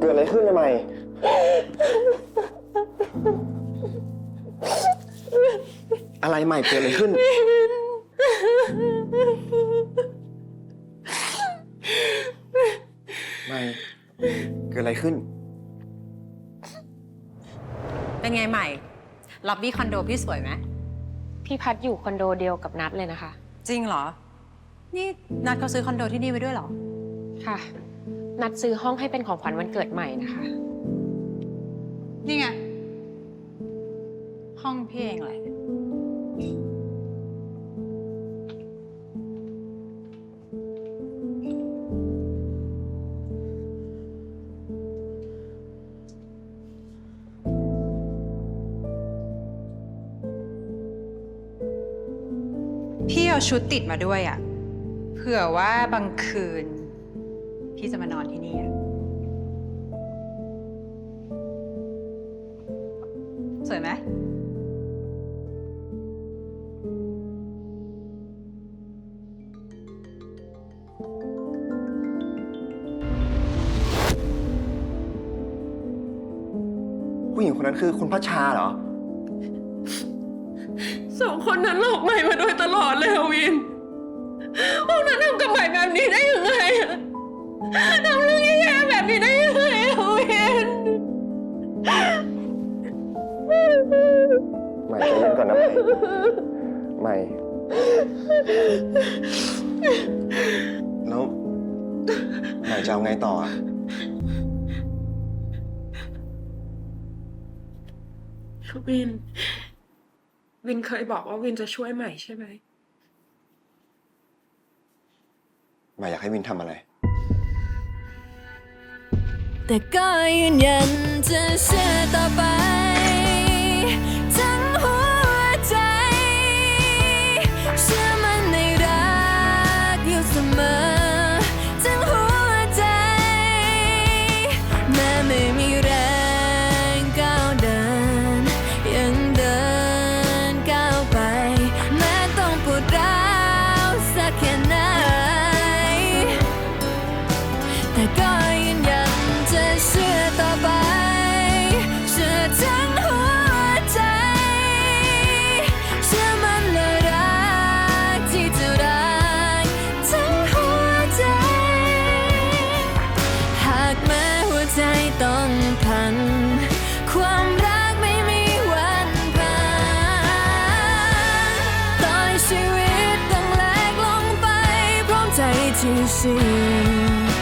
เกิดอะไรขึ้นนะไม่อะไรใหม่เกิดอะไรขึ้นไม่ เกิดอะไรขึ้น เป็นไงใหม่ ล็อบบี้คอนโดพี่สวยไหม พี่พัดอยู่คอนโดเดียวกับนัดเลยนะคะ จริงเหรอ นี่นัดเขาซื้อคอนโดที่นี่ไว้ด้วยเหรอ ค่ะ นัดซื้อห้องให้เป็นของขวัญวันเกิดใหม่นะคะ นี่ไง ห้องพี่เองแหละ พี่เอาชุดติดมาด้วยอะเผื่อว่าบางคืน พี่จะมานอนที่นี่อะสวยไหม ผู้หญิงคนนั้นคือคุณพัชชาเหรอ สองคนนั้นหลอกใหม่มาโดยตลอดเลยอะวิน พวกนั้นทำกับใหม่แบบนี้ได้ยังไงอะ ทำเรื่องแย่ๆแบบนี้ได้ยังไงอะวินใหม่ใจเย็นก่อนนะใหม่ ใหม่ แล้วใหม่จะเอาไงต่ออะวิน วินเคยบอกว่าวินจะช่วยใหม่ใช่ไหม ใหม่อยากให้วินทำอะไร แต่ก็ยืนยันจะเชื่อต่อไป ทั้งหัวใจ เชื่อมันในรักอยู่เสมอ ทั้งหัวใจ แม้ไม่มีแรงก้าวเดิน ยังเดินก้าวไป แม้ต้องปวดร้าวสักแค่ไหนแต่ก็ อย